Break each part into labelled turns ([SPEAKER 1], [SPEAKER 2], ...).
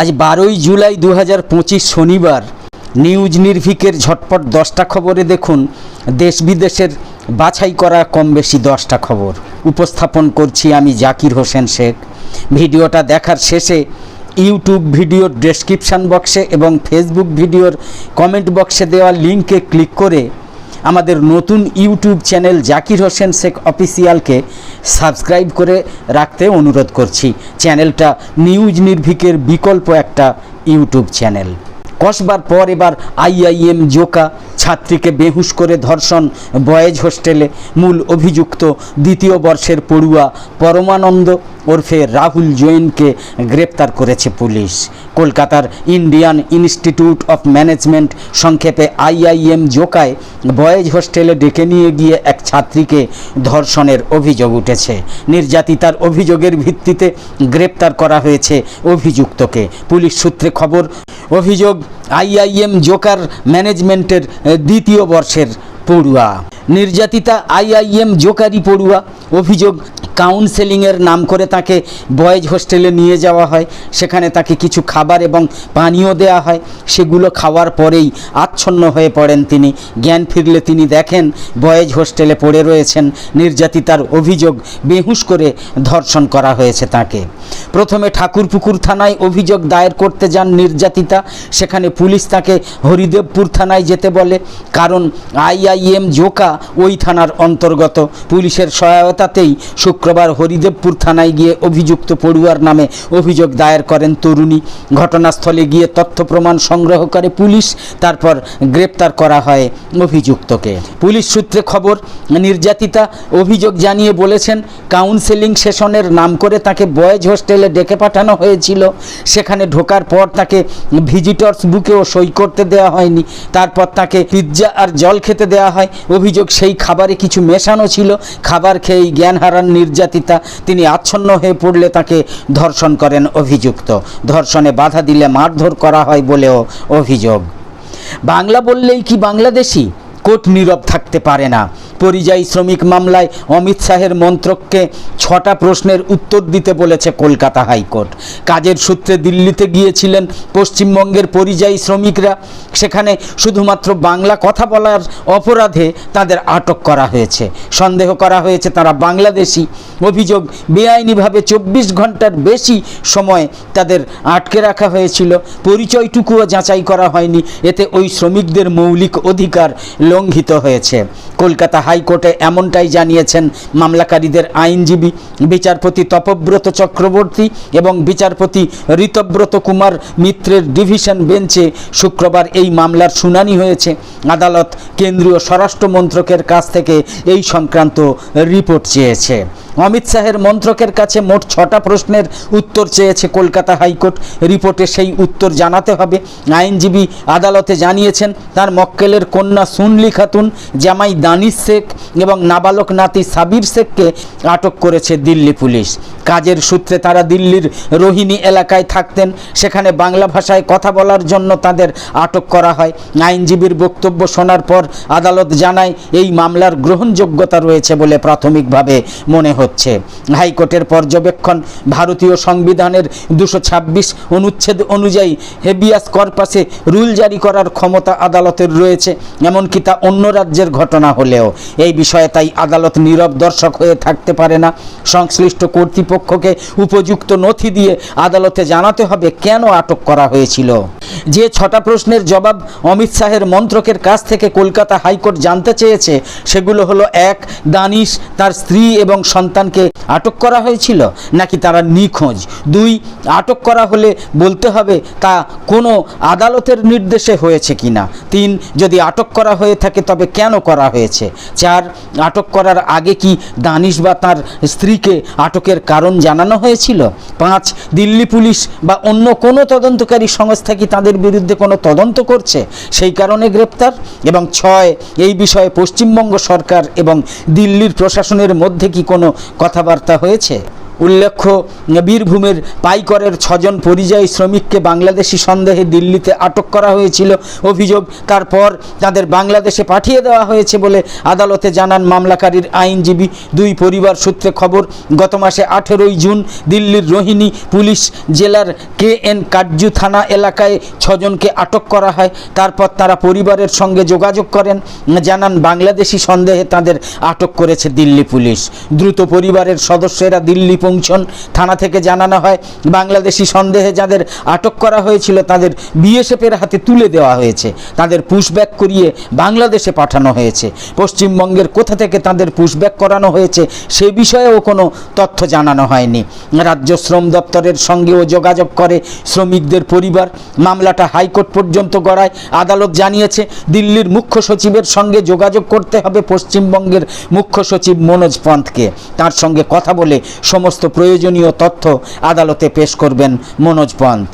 [SPEAKER 1] আজ বারোই জুলাই দু হাজার পঁচিশ শনিবার। নিউজ নির্ভিকের ঝটপট দশটা খবরে দেখুন দেশ বিদেশের বাছাই করা কম বেশি দশটা খবর। উপস্থাপন করছি আমি জাকির হোসেন শেখ। ভিডিওটা দেখার শেষে ইউটিউব ভিডিওর ডেসক্রিপশান বক্সে এবং ফেসবুক ভিডিওর কমেন্ট বক্সে দেওয়া লিঙ্কে ক্লিক করে আমাদের নতুন ইউটিউব চ্যানেল জাকির হোসেন শেখ অফিসিয়ালকে সাবস্ক্রাইব করে রাখতে অনুরোধ করছি। চ্যানেলটা নিউজ নির্ভিকের বিকল্প একটা ইউটিউব চ্যানেল। কসবার পর এবার আইআইএম জোকা ছাত্রীকে বেহুশ করে ধর্ষণ বয়েজ হোস্টেলে। মূল অভিযুক্ত দ্বিতীয় বর্ষের পড়ুয়া পরমানন্দ ওরফে রাহুল জৈনকে গ্রেপ্তার করেছে পুলিশ। কলকাতার ইন্ডিয়ান ইনস্টিটিউট অফ ম্যানেজমেন্ট সংক্ষেপে আইআইএম জোকায় বয়েজ হোস্টেলে ডেকে নিয়ে গিয়ে এক ছাত্রীকে ধর্ষণের অভিযোগ উঠেছে। নির্যাতিতার অভিযোগের ভিত্তিতে গ্রেপ্তার করা হয়েছে অভিযুক্তকে। পুলিশ সূত্রে খবর, অভিযোগ আইআইএম জোকার ম্যানেজমেন্টের দ্বিতীয় বর্ষের পড়ুয়া। নির্যাতিতা আইআইএম জোকারি পড়ুয়া। অভিযোগ কাউন্সেলিংয়ের নাম করে তাকে বয়েজ হোস্টেলে নিয়ে যাওয়া হয়। সেখানে তাকে কিছু খাবার এবং পানীয় দেওয়া হয়। সেগুলো খাওয়ার পরেই আচ্ছন্ন হয়ে পড়েন তিনি। জ্ঞান ফিরলে তিনি দেখেন বয়েজ হোস্টেলে পড়ে রয়েছেন। নির্যাতিতার অভিযোগ বেহুশ করে ধর্ষণ করা হয়েছে তাকে। প্রথমে ঠাকুরপুকুর থানায় অভিযোগ দায়ের করতে যান নির্যাতিতা। সেখানে পুলিশ তাকে হরিদেবপুর থানায় যেতে বলে। কারণ আইআইএম জোকা ওই থানার অন্তর্গত। পুলিশের সহায়তাতেই শুক্রবার হরিদেবপুর থানায় গিয়ে অভিযুক্ত পড়ুয়ার নামে অভিযোগ দায়ের করেন তরুণী। ঘটনাস্থলে গিয়ে তথ্য প্রমাণ সংগ্রহ করে পুলিশ, তারপর গ্রেপ্তার করা হয় অভিযুক্তকে। পুলিশ সূত্রে খবর, নির্যাতিতা অভিযোগ জানিয়ে বলেছেন, কাউন্সেলিং সেশনের নাম করে তাকে বয়েজ হোস্টেলে ডেকে পাঠানো হয়েছিল। সেখানে ঢোকার পর তাকে ভিজিটর্স বুকেও সই করতে দেওয়া হয়নি। তারপর তাকে পিৎজা আর জল খেতে দেওয়া হয়। অভিযোগ, সেই খাবারে কিছু মেশানো ছিল। খাবার খেয়েই জ্ঞান হারান নির্যাতিতা তিনি আচ্ছন্ন হয়ে পড়লে তাকে ধর্ষণ করেন অভিযুক্ত। ধর্ষণে বাধা দিলে মারধর করা হয় বলেও অভিযোগ। বাংলা বললেই কি বাংলাদেশি? কোর্ট নীরব থাকতে পারে না। পরিযায়ী শ্রমিক মামলায় অমিত শাহের মন্ত্রককে ছটা প্রশ্নের উত্তর দিতে বলেছে কলকাতা হাইকোর্ট। কাজের সূত্রে দিল্লিতে গিয়েছিলেন পশ্চিমবঙ্গের পরিযায়ী শ্রমিকরা। সেখানে শুধুমাত্র বাংলা কথা বলার অপরাধে তাদের আটক করা হয়েছে। সন্দেহ করা হয়েছে তারা বাংলাদেশি। অভিযোগ, বেআইনিভাবে চব্বিশ ঘণ্টার বেশি সময় তাদের আটকে রাখা হয়েছিল। পরিচয়টুকুও যাচাই করা হয়নি। এতে ওই শ্রমিকদের মৌলিক অধিকার লঙ্ঘিত হয়েছে। কলকাতা হাইকোর্টে এমনটাই জানিয়েছেন মামলাকারীদের আইনজীবী। বিচারপতি তপব্রত চক্রবর্তী এবং বিচারপতি ঋতব্রত কুমার মিত্রের ডিভিশন বেঞ্চে শুক্রবার এই মামলার শুনানি হয়েছে। আদালত কেন্দ্রীয় স্বরাষ্ট্র মন্ত্রকের কাছ থেকে এই সংক্রান্ত রিপোর্ট চেয়েছে। অমিত শাহের মন্ত্রকের কাছে মোট ছটা প্রশ্নের উত্তর চেয়েছে কলকাতা হাইকোর্ট। রিপোর্টে সেই উত্তর জানাতে হবে। আইনজীবী আদালতে জানিয়েছেন, তার মক্কেলের কন্যা সুনলি খাতুন, জামাই দানিশ শেখ এবং নাবালক নাতি সাবির শেখকে আটক করেছে দিল্লি পুলিশ। কাজের সূত্রে তারা দিল্লির রোহিণী এলাকায় থাকতেন। সেখানে বাংলা ভাষায় কথা বলার জন্য তাদের আটক করা হয়। আইনজীবীর বক্তব্য শোনার পর আদালত জানায়, এই মামলার গ্রহণযোগ্যতা রয়েছে বলে প্রাথমিকভাবে মনে হচ্ছে। হাইকোর্টের পর্যবেক্ষণ ভারতীয় সংবিধানের দুশো ছাব্বিশ অনুচ্ছেদ অনুযায়ী হেবিয়াস কর্পাসে রুল জারি করার ক্ষমতা আদালতের রয়েছে, এমনকি তা অন্য রাজ্যের ঘটনা হলেও। এই বিষয়ে তাই আদালত নীরব দর্শক হয়ে থাকতে পারে না। সংশ্লিষ্ট কর্তৃপক্ষকে উপযুক্ত নথি দিয়ে আদালতে জানাতে হবে কেন আটক করা হয়েছিল। যে ছটা প্রশ্নের জবাব অমিত শাহের মন্ত্রকের কাছ থেকে কলকাতা হাইকোর্ট জানতে চেয়েছে, সেগুলো হলো এক, দানিশ, তার স্ত্রী এবং সন্তানকে আটক করা হয়েছিল নাকি তারা নিখোঁজ? দুই, আটক করা হলে বলতে হবে তা কোনো আদালতের নির্দেশে হয়েছে কিনা? তিন, যদি আটক করা হয়ে থাকে তবে কেন করা হয়েছে? চার, আটক করার আগে কি দানিশ বা তার স্ত্রীকে আটকের কারণ জানানো হয়েছিল? পাঁচ, দিল্লি পুলিশ বা অন্য কোনো তদন্তকারী সংস্থা কি তাদের বিরুদ্ধে কোনো তদন্ত করছে, সেই কারণে গ্রেপ্তার। এবং ছয়, এই বিষয়ে পশ্চিমবঙ্গ সরকার এবং দিল্লির প্রশাসনের মধ্যে কি কোনো কথাবার্তা হয়েছে? উল্লেখ্য বীরভূমের পাইকরের ছজন পরিযায়ী শ্রমিককে বাংলাদেশি সন্দেহে দিল্লিতে আটক করা হয়েছিল। অভিযোগ, তারপর তাদের বাংলাদেশে পাঠিয়ে দেওয়া হয়েছে বলে আদালতে জানান মামলাকারীর আইনজীবী। দুই পরিবার সূত্রে খবর, গত মাসে আঠেরোই জুন দিল্লির রোহিণী পুলিশ জেলার কে এন কাটজু থানা এলাকায় ছজনকে আটক করা হয়। তারপর তারা পরিবারের সঙ্গে যোগাযোগ করেন। জানান, বাংলাদেশি সন্দেহে তাদের আটক করেছে দিল্লি পুলিশ। দ্রুত পরিবারের সদস্যেরা দিল্লি পৌঁছন থানা থেকে জানানো হয়। বাংলাদেশি সন্দেহে যাদের আটক করা হয়েছিল, তাদের বিএসএফের হাতে তুলে দেওয়া হয়েছে। তাদের পুশব্যাক করিয়ে বাংলাদেশে পাঠানো হয়েছে। পশ্চিমবঙ্গের কোথা থেকে তাদের পুশব্যাক করানো হয়েছে, সে বিষয়েও কোনো তথ্য জানানো হয়নি। রাজ্য শ্রম দপ্তরের সঙ্গেও যোগাযোগ করে শ্রমিকদের পরিবার। মামলাটা হাইকোর্ট পর্যন্ত গড়ায়। আদালত জানিয়েছে, দিল্লির মুখ্য সচিবের সঙ্গে যোগাযোগ করতে হবে পশ্চিমবঙ্গের মুখ্য সচিব মনোজ পন্থকে। তার সঙ্গে কথা বলে সমস্ত প্রয়োজনীয় তথ্য আদালতে পেশ করবেন মনোজ পন্থ।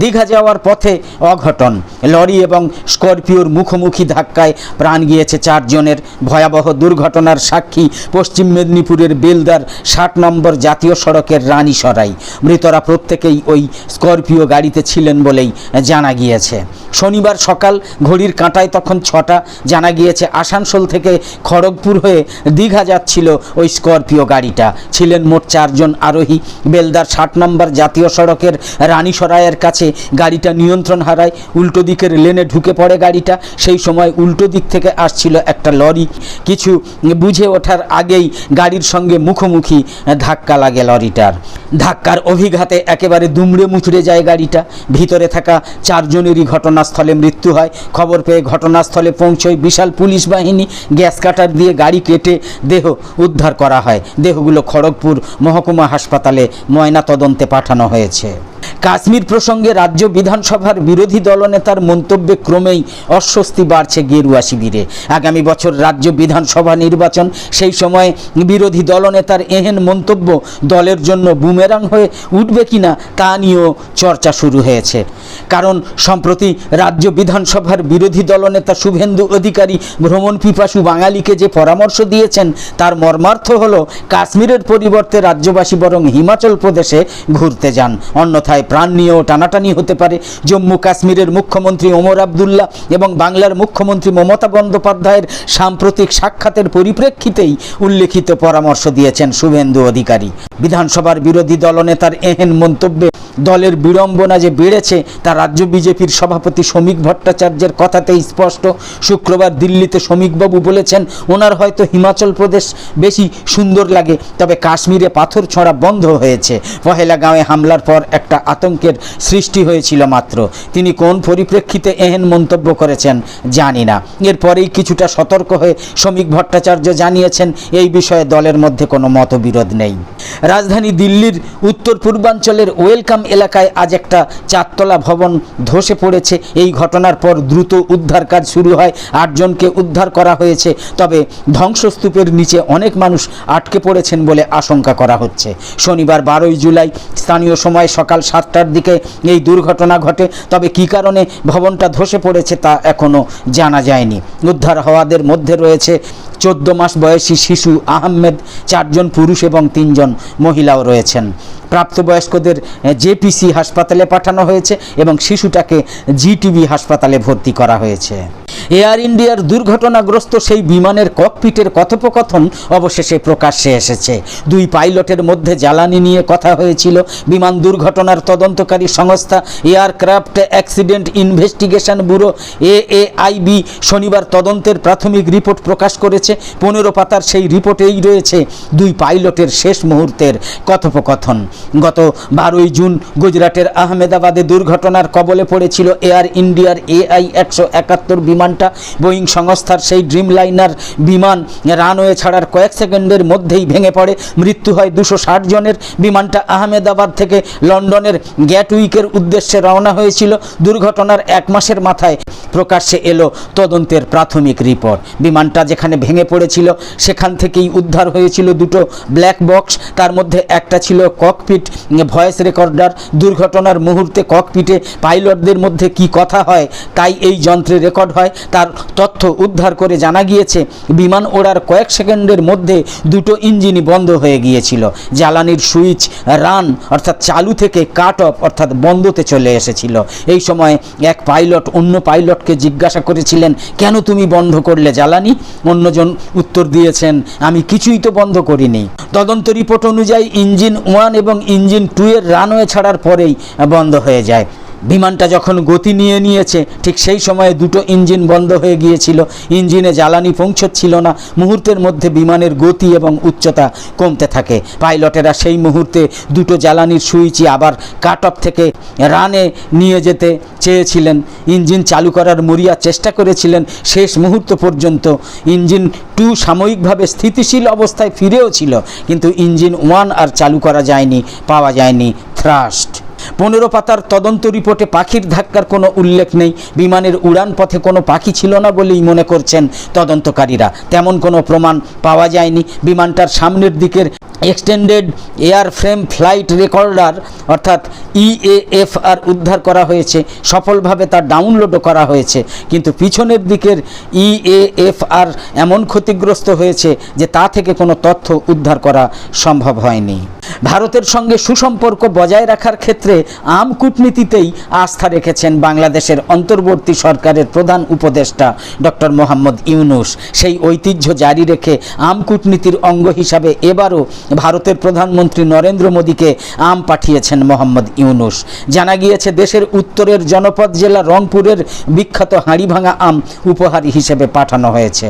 [SPEAKER 1] দীঘা যাওয়ার পথে অঘটন। লরি এবং স্করপিওর মুখোমুখি ধাক্কায় প্রাণ গিয়েছে চারজনের। ভয়াবহ দুর্ঘটনার সাক্ষী পশ্চিম মেদিনীপুরের বেলদার ষাট নম্বর জাতীয় সড়কের রানী সরাই মৃতরা প্রত্যেকেই ওই স্করপিও গাড়িতে ছিলেন বলেই জানা গিয়েছে। শনিবার সকাল ঘড়ির কাঁটায় তখন ছটা জানা গিয়েছে। আসানসোল থেকে খড়গপুর হয়ে দীঘা যাচ্ছিল ওই স্করপিও গাড়িটা। ছিলেন মোট চারজন আরোহী। বেলদার ষাট নম্বর জাতীয় সড়কের রানীসরাইয়ের কাছে গাড়িটা নিয়ন্ত্রণ হারায়। উল্টো দিকের লেনে ঢুকে পড়ে গাড়িটা। সেই সময় উল্টো দিক থেকে আসছিল একটা লরি। কিছু বুঝে ওঠার আগেই গাড়ির সঙ্গে মুখোমুখি ধাক্কা লাগে লরিটার। ধাক্কার অভিঘাতে একেবারে দুমড়ে মুচড়ে যায় গাড়িটা। ভিতরে থাকা চারজনেরই ঘটনাস্থলে মৃত্যু হয়। খবর পেয়ে ঘটনাস্থলে পৌঁছয় বিশাল পুলিশ বাহিনী। গ্যাস কাটার দিয়ে গাড়ি কেটে দেহ উদ্ধার করা হয়। দেহগুলো খড়গপুর মহকুমা হাসপাতালে ময়না তদন্তে পাঠানো হয়েছে। কাশ্মীর প্রসঙ্গে রাজ্য বিধানসভার বিরোধী দলনেতার মন্তব্যে ক্রমেই অস্বস্তি বাড়ছে গেরুয়া শিবিরে। আগামী বছর রাজ্য বিধানসভা নির্বাচন, সেই সময় বিরোধী দলনেতার এহেন মন্তব্য দলের জন্য বুমেরাং হয়ে উঠবে কিনা তা নিয়েও চর্চা শুরু হয়েছে। কারণ সম্প্রতি রাজ্য বিধানসভার বিরোধী দলনেতা শুভেন্দু অধিকারী ভ্রমণ পিপাসু বাঙালিকে যে পরামর্শ দিয়েছেন, তার মর্মার্থ হল কাশ্মীরের পরিবর্তে রাজ্যবাসী বরং হিমাচল প্রদেশে ঘুরতে যান। অন্যথায় প্রাণ নিয়েও টানাটানি হতে পারে। জম্মু কাশ্মীরের মুখ্যমন্ত্রী ওমর আবদুল্লাহ এবং বাংলার মুখ্যমন্ত্রী মমতা বন্দ্যোপাধ্যায়ের সাম্প্রতিক সাক্ষাতের পরিপ্রেক্ষিতেই উল্লেখিত পরামর্শ দিয়েছেন শুভেন্দু অধিকারী। বিধানসভার বিরোধী দলনেতার এহেন মন্তব্যে দলের বিড়ম্বনা যে বেড়েছে তা রাজ্য বিজেপির সভাপতি শ্রমিক ভট্টাচার্যের কথাতেই স্পষ্ট। শুক্রবার দিল্লিতে শ্রমিকবাবু বলেছেন, ওনার হয়তো হিমাচল প্রদেশ বেশি সুন্দর লাগে, তবে কাশ্মীরে পাথর ছড়া বন্ধ হয়েছে। পহেলা গাঁয়ে হামলার পর একটা আতঙ্কের সৃষ্টি হয়েছিল মাত্র। তিনি কোন পরিপ্রেক্ষিতে এহেন মন্তব্য করেছেন জানি না। এরপরেই কিছুটা সতর্ক হয়ে শ্রমিক ভট্টাচার্য জানিয়েছেন, এই বিষয়ে দলের মধ্যে কোনো মতবিরোধ নেই। রাজধানী দিল্লির উত্তর পূর্বাঞ্চলের ওয়েলকাম এলাকায় আজ একটা চারতলা ভবন ধসে পড়েছে। এই ঘটনার পর দ্রুত উদ্ধার কাজ শুরু হয়। আটজনকে উদ্ধার করা হয়েছে। তবে ধ্বংসস্তূপের নিচে অনেক মানুষ আটকে পড়েছেন বলে আশঙ্কা করা হচ্ছে। শনিবার বারোই জুলাই স্থানীয় সময় সকাল সাতটার দিকে এই দুর্ঘটনা ঘটে। তবে কী কারণে ভবনটা ধসে পড়েছে তা এখনও জানা যায়নি। উদ্ধার হওয়াদের মধ্যে রয়েছে চোদ্দ মাস বয়সী শিশু আহমেদ, চারজন পুরুষ এবং তিনজন মহিলাও রয়েছেন। প্রাপ্তবয়স্কদের জেপিসি হাসপাতালে পাঠানো হয়েছে এবং শিশুটাকে জিটিবি হাসপাতালে ভর্তি করা হয়েছে। এয়ার ইন্ডিয়ার দুর্ঘটনাগ্রস্ত সেই বিমানের ককপিটের কথোপকথন অবশেষে প্রকাশ্যে এসেছে। দুই পাইলটের মধ্যে জ্বালানি নিয়ে কথা হয়েছিল। বিমান দুর্ঘটনার তদন্তকারী সংস্থা aircraft accident investigation bureau AAIB শনিবার তদন্তের প্রাথমিক রিপোর্ট প্রকাশ করেছে। পনেরো পাতার সেই রিপোর্টেই রয়েছে দুই পাইলটের শেষ মুহূর্তের কথোপকথন। গত বারোই জুন গুজরাটের আহমেদাবাদে দুর্ঘটনার কবলে পড়েছিল এয়ার ইন্ডিয়ার এআই একশো একাত্তর বিমানটা বোয়িং সংস্থার সেই ড্রিম লাইনার বিমান রানওয়ে ছাড়ার কয়েক সেকেন্ডের মধ্যেই ভেঙে পড়ে। মৃত্যু হয় দুশো ষাট জনের। বিমানটা আহমেদাবাদ থেকে লন্ডনের গ্যাটউইকের উদ্দেশ্যে রওনা হয়েছিল। দুর্ঘটনার এক মাসের মাথায় প্রকাশ্যে এলো তদন্তের প্রাথমিক রিপোর্ট। বিমানটা যেখানে ভেঙে পড়েছিল, সেখান থেকেই উদ্ধার হয়েছিল দুটো ব্ল্যাক বক্স। তার মধ্যে একটা ছিল ককপিট ভয়েস রেকর্ডার। দুর্ঘটনার মুহূর্তে ককপিটে পাইলটদের মধ্যে কি কথা হয়, তাই এই যন্ত্রে রেকর্ড হয়। তার তথ্য উদ্ধার করে জানা গিয়েছে, বিমান ওড়ার কয়েক সেকেন্ডের মধ্যে দুটো ইঞ্জিনই বন্ধ হয়ে গিয়েছিল। জ্বালানির সুইচ, রান, অর্থাৎ চালু থেকে কাট অফ, অর্থাৎ বন্ধতে চলে এসেছিল। এই সময় এক পাইলট অন্য পাইলটকে জিজ্ঞাসা করেছিলেন, কেন তুমি বন্ধ করলে জ্বালানি? অন্যজন উত্তর দিয়েছেন, আমি কিছুই তো বন্ধ করিনি। তদন্ত রিপোর্ট অনুযায়ী ইঞ্জিন ওয়ান এবং ইঞ্জিন টু এর রানওয়ে ছাড়ার পরেই বন্ধ হয়ে যায়। বিমানটা যখন গতি নিয়ে নিয়েছে, ঠিক সেই সময়ে দুটো ইঞ্জিন বন্ধ হয়ে গিয়েছিল। ইঞ্জিনে জ্বালানি পৌঁছচ্ছিল না। মুহূর্তের মধ্যে বিমানের গতি এবং উচ্চতা কমতে থাকে। পাইলটেরা সেই মুহূর্তে দুটো জ্বালানির সুইচই আবার কাট অফ থেকে রানে নিয়ে যেতে চেয়েছিলেন। ইঞ্জিন চালু করার মরিয়া চেষ্টা করেছিলেন। শেষ মুহূর্ত পর্যন্ত ইঞ্জিন টু সাময়িকভাবে স্থিতিশীল অবস্থায় ফিরেও ছিল। কিন্তু ইঞ্জিন ওয়ান আর চালু করা যায়নি, পাওয়া যায়নি। থ্রাস্ট পনেরো পাতার তদন্ত রিপোর্টে পাখির ধাক্কার কোনো উল্লেখ নেই। বিমানের উড়ান পথে কোনো পাখি ছিল না বলেই মনে করছেন তদন্তকারীরা। তেমন কোনো প্রমাণ পাওয়া যায়নি। বিমানটার সামনের দিকের extended air frame flight recorder অর্থাৎ E ইএএফআর উদ্ধার করা হয়েছে। সফলভাবে তা ডাউনলোডও করা হয়েছে। কিন্তু পিছনের দিকের E ইএএফআর এমন ক্ষতিগ্রস্ত হয়েছে যে তা থেকে কোনো তথ্য উদ্ধার করা সম্ভব হয়নি। ভারতের সঙ্গে সুসম্পর্ক বজায় রাখার ক্ষেত্রে আম কূটনীতিতেই আস্থা রেখেছেন বাংলাদেশের অন্তর্বর্তী সরকারের প্রধান উপদেষ্টা ডক্টর মোহাম্মদ ইউনুস। সেই ঐতিহ্য জারি রেখে আম কূটনীতির অঙ্গ হিসাবে এবারও ভারতের প্রধানমন্ত্রী নরেন্দ্র মোদীকে আম পাঠিয়েছেন মোহাম্মদ ইউনুস। জানা গিয়েছে, দেশের উত্তরের জনপদ জেলা রংপুরের বিখ্যাত হাঁড়িভাঙা আম উপহার হিসেবে পাঠানো হয়েছে।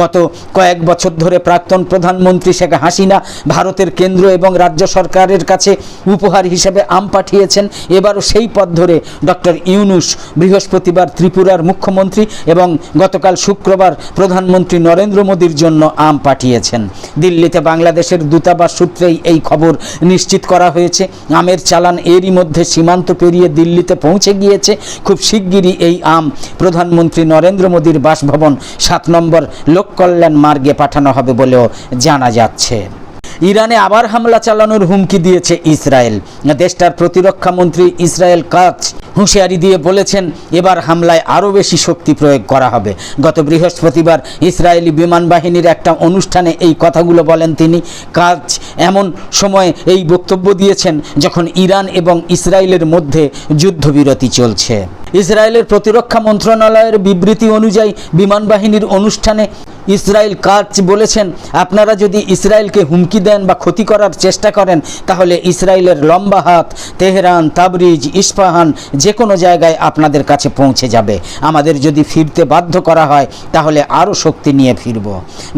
[SPEAKER 1] গত কয়েক বছর ধরে প্রাক্তন প্রধানমন্ত্রী শেখ হাসিনা ভারতের কেন্দ্র এবং রাজ্য সরকারের কাছে উপহার হিসেবে আম পাঠিয়েছেন। এবারও সেই পথ ধরে ডক্টর ইউনুস বৃহস্পতিবার ত্রিপুরার মুখ্যমন্ত্রী এবং গতকাল শুক্রবার প্রধানমন্ত্রী নরেন্দ্র মোদীর জন্য আম পাঠিয়েছেন। দিল্লিতে বাংলাদেশের দূতাবাস সূত্রেই এই খবর নিশ্চিত করা হয়েছে। আমের চালান এরই মধ্যে সীমান্ত পেরিয়ে দিল্লিতে পৌঁছে গিয়েছে। খুব শিগগিরই এই আম প্রধানমন্ত্রী নরেন্দ্র মোদীর বাসভবন সাত নম্বর লোককল্যাণ মার্গে পাঠানো হবে বলেও জানা যাচ্ছে। ইরানে আবার হামলা চালানোর হুমকি দিয়েছে ইসরায়েল। দেশটার প্রতিরক্ষা মন্ত্রী ইসরায়েল কাচ হুঁশিয়ারি দিয়ে বলেছেন, এবার হামলায় আরও বেশি শক্তি প্রয়োগ করা হবে। গত বৃহস্পতিবার ইসরায়েলি বিমান বাহিনীর একটা অনুষ্ঠানে এই কথাগুলো বলেন তিনি। কাজ এমন সময় এই বক্তব্য দিয়েছেন যখন ইরান এবং ইসরায়েলের মধ্যে যুদ্ধবিরতি চলছে। ইসরায়েলের প্রতিরক্ষা মন্ত্রণালয়ের বিবৃতি অনুযায়ী বিমান বাহিনীর অনুষ্ঠানে ইসরায়েল কাজ বলেছেন, আপনারা যদি ইসরায়েলকে হুমকি দেন বা ক্ষতি করার চেষ্টা করেন, তাহলে ইসরায়েলের লম্বা হাত, তেহরান, তাবরিজ, ইস্পাহান যে কোনো জায়গায় আপনাদের কাছে পৌঁছে যাবে। আমাদের যদি ফিরতে বাধ্য করা হয়, তাহলে আরও শক্তি নিয়ে ফিরব।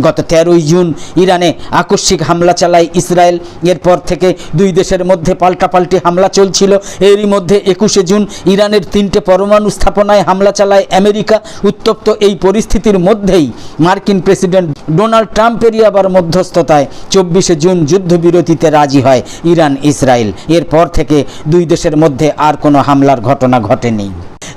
[SPEAKER 1] গত তেরোই জুন ইরানে আকস্মিক হামলা চালায় ইসরায়েল। এরপর থেকে দুই দেশের মধ্যে পাল্টাপাল্টি হামলা চলছিল। এরই মধ্যে একুশে জুন ইরানের তিনটে পরমাণু স্থাপনায় হামলা চালায় আমেরিকা। উত্তপ্ত এই পরিস্থিতির মধ্যেই মার্কিন প্রেসিডেন্ট ডোনাল্ড ট্রাম্পেরই আবার মধ্যস্থতায় চব্বিশে জুন যুদ্ধবিরতিতে রাজি হয় ইরান ইসরায়েল এরপর থেকে দুই দেশের মধ্যে আর কোনো হামলার ঘটনা ঘটেনি।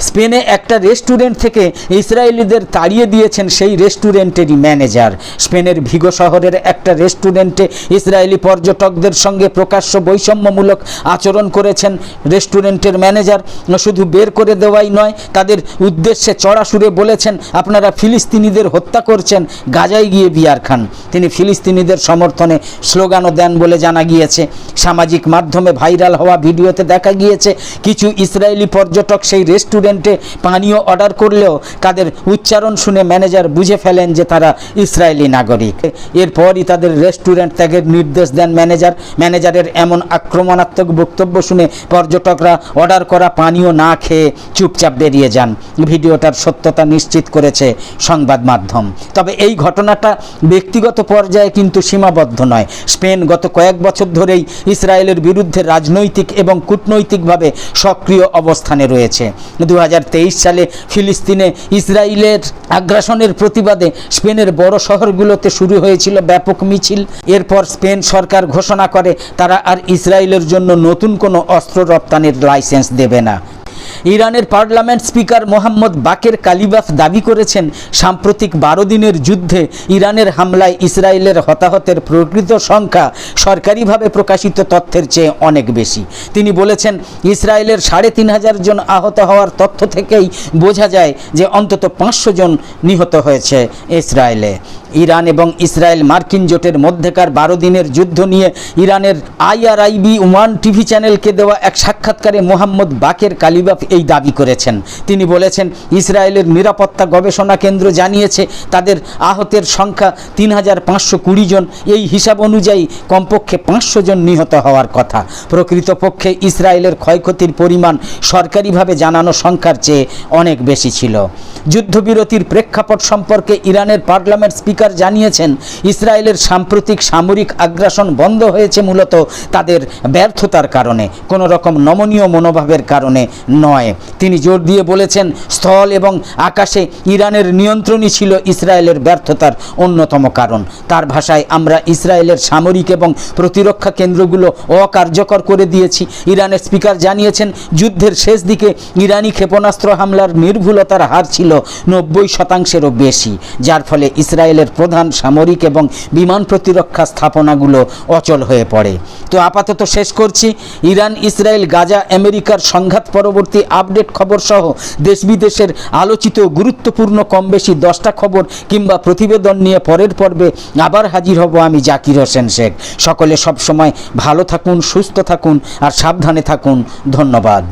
[SPEAKER 1] স্পেনে একটা রেস্টুরেন্ট থেকে ইসরায়েলিদের তাড়িয়ে দিয়েছেন সেই রেস্টুরেন্টেরই ম্যানেজার। স্পেনের ভিগো শহরের একটা রেস্টুরেন্টে ইসরায়েলি পর্যটকদের সঙ্গে প্রকাশ্য বৈষম্যমূলক আচরণ করেছেন রেস্টুরেন্টের ম্যানেজার। শুধু বের করে দেওয়াই নয়, তাদের উদ্দেশ্যে চড়া সুরে বলেছেন, আপনারা ফিলিস্তিনিদের হত্যা করছেন, গাজায় গিয়ে বিয়ার খান। তিনি ফিলিস্তিনিদের সমর্থনে স্লোগানও দেন বলে জানা গিয়েছে। সামাজিক মাধ্যমে ভাইরাল হওয়া ভিডিওতে দেখা গিয়েছে, কিছু ইসরায়েলি পর্যটক সেই রেস্টুরেন্টে পানীয় অর্ডার করলেও তাদের উচ্চারণ শুনে ম্যানেজার বুঝে ফেলেন যে তারা ইসরায়েলি নাগরিক। এরপরই তাদের রেস্টুরেন্ট ত্যাগের নির্দেশ দেন ম্যানেজার ম্যানেজারের এমন আক্রমণাত্মক বক্তব্য শুনে পর্যটকরা অর্ডার করা পানীয় না খেয়ে চুপচাপ বেরিয়ে যান। ভিডিওটার সত্যতা নিশ্চিত করেছে সংবাদ মাধ্যম। তবে এই ঘটনাটা ব্যক্তিগত পর্যায়ে কিন্তু সীমাবদ্ধ নয়। স্পেন গত কয়েক বছর ধরেই ইসরায়েলের বিরুদ্ধে রাজনৈতিক এবং কূটনৈতিকভাবে সক্রিয় অবস্থানে রয়েছে। দু সালে ফিলিস্তিনে ইসরায়েলের আগ্রাসনের প্রতিবাদে স্পেনের বড় শহরগুলোতে শুরু হয়েছিল ব্যাপক মিছিল। এরপর স্পেন সরকার ঘোষণা করে, তারা আর ইসরায়েলের জন্য নতুন কোনো অস্ত্র রপ্তানির লাইসেন্স দেবে না। ইরানের parliament speaker Mohammad Bagher Ghalibaf দাবি করেছেন, সাম্প্রতিক বারো দিনের যুদ্ধে ইরানের হামলায় ইসরায়েলের হতাহতের প্রকৃত সংখ্যা সরকারিভাবে প্রকাশিত তথ্যের চেয়ে অনেক বেশি। তিনি বলেছেন, ইসরায়েলের সাড়ে তিন হাজার জন আহত হওয়ার তথ্য থেকেই বোঝা যায় যে অন্তত পাঁচশো জন নিহত হয়েছে ইসরায়েলে। ইরান এবং ইসরায়েল মার্কিন জোটের মধ্যেকার বারো দিনের যুদ্ধ নিয়ে ইরানের আইআরআইবি ওয়ান টিভি চ্যানেলকে দেওয়া এক সাক্ষাৎকারে মোহাম্মদ বাকের কালিবাফ এই দাবি করেছেন। তিনি বলেছেন, ইসরায়েলের নিরাপত্তা গবেষণা কেন্দ্র জানিয়েছে, তাদের আহতের সংখ্যা তিন হাজার পাঁচশো কুড়ি জন। এই হিসাব অনুযায়ী কমপক্ষে পাঁচশো জন নিহত হওয়ার কথা। প্রকৃতপক্ষে ইসরায়েলের ক্ষয়ক্ষতির পরিমাণ সরকারিভাবে জানানো সংখ্যার চেয়ে অনেক বেশি ছিল। যুদ্ধবিরতির প্রেক্ষাপট সম্পর্কে ইরানের পার্লামেন্ট স্পিকার জানিয়েছেন, ইসরায়েলের সাম্প্রতিক সামরিক আগ্রাসন বন্ধ হয়েছে মূলত তাদের ব্যর্থতার কারণে। কোনো রকম নমনীয় মনোভাবের কারণে নয়। তিনি জোর দিয়ে বলেছেন, স্থল এবং আকাশে ইরানের নিয়ন্ত্রণই ছিল ইসরায়েলের ব্যর্থতার অন্যতম কারণ। তার ভাষায় আমরা ইসরায়েলের সামরিক এবং প্রতিরক্ষা কেন্দ্রগুলো অকার্যকর করে দিয়েছি। ইরানের স্পিকার জানিয়েছেন, যুদ্ধের শেষ দিকে ইরানি ক্ষেপণাস্ত্র হামলার নির্ভুলতার হার ছিল নব্বই শতাংশেরও বেশি, যার ফলে ইসরায়েলের প্রধান সামরিক এবং বিমান প্রতিরক্ষা স্থাপনাগুলো অচল হয়ে পড়ে। তো আপাতত শেষ করছি। ইরান ইসরায়েল গাজা আমেরিকার সংঘাত পরবর্তী আপডেট খবর সহ দেশ বিদেশের আলোচিত গুরুত্বপূর্ণ কম বেশি দশটা খবর কিংবা প্রতিবেদন নিয়ে পরের পর্বে আবার হাজির হব আমি জাকির হোসেন শেখ। সকলে সবসময় ভালো থাকুন, সুস্থ থাকুন আর সাবধানে থাকুন। ধন্যবাদ।